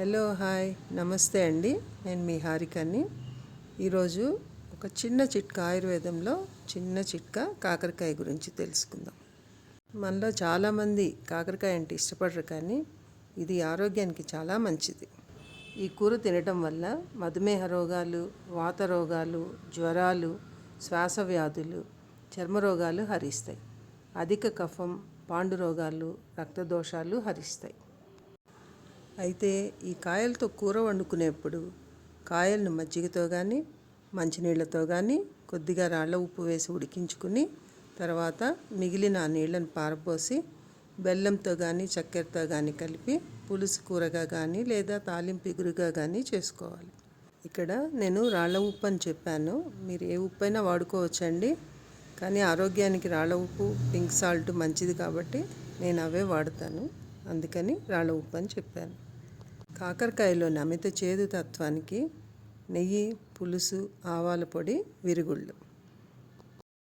Hello hi. నమస్తే అండి. నేను మీ హారికని. ఈరోజు ఒక చిన్న చిట్కా ఆయుర్వేదంలో చిన్న చిట్కా కాకరకాయ గురించి తెలుసుకుందాం. మనలో చాలామంది కాకరకాయ అంటే ఇష్టపడరు కానీ ఇది ఆరోగ్యానికి చాలా మంచిది. ఈ కూర తినటం వల్ల మధుమేహ రోగాలు వాత రోగాలు జ్వరాలు శ్వాస వ్యాధులు చర్మ రోగాలు హరిస్తాయి. అధిక కఫం పాండు రోగాలు రక్తదోషాలు హరిస్తాయి. అయితే ఈ కాయలతో కూర వండుకునేప్పుడు కాయలను మజ్జిగతో కానీ మంచినీళ్ళతో కానీ కొద్దిగా రాళ్ళ ఉప్పు వేసి ఉడికించుకుని తర్వాత మిగిలిన ఆ నీళ్ళని పారబోసి బెల్లంతో కానీ చక్కెరతో కానీ కలిపి పులుసు కూరగా కానీ లేదా తాలింపు ఇగురుగా కానీ చేసుకోవాలి. ఇక్కడ నేను రాళ్ళ ఉప్పు అని చెప్పాను. మీరు ఏ ఉప్పు అయినా వాడుకోవచ్చండి. కానీ ఆరోగ్యానికి రాళ్ళ ఉప్పు పింక్ సాల్ట్ మంచిది కాబట్టి నేను అవే వాడతాను. అందుకని రాళ్ళ ఉప్పు అని చెప్పాను. కాకరకాయలోని అమిత చేదు తత్వానికి నెయ్యి పులుసు ఆవాల పొడి విరుగుళ్ళు.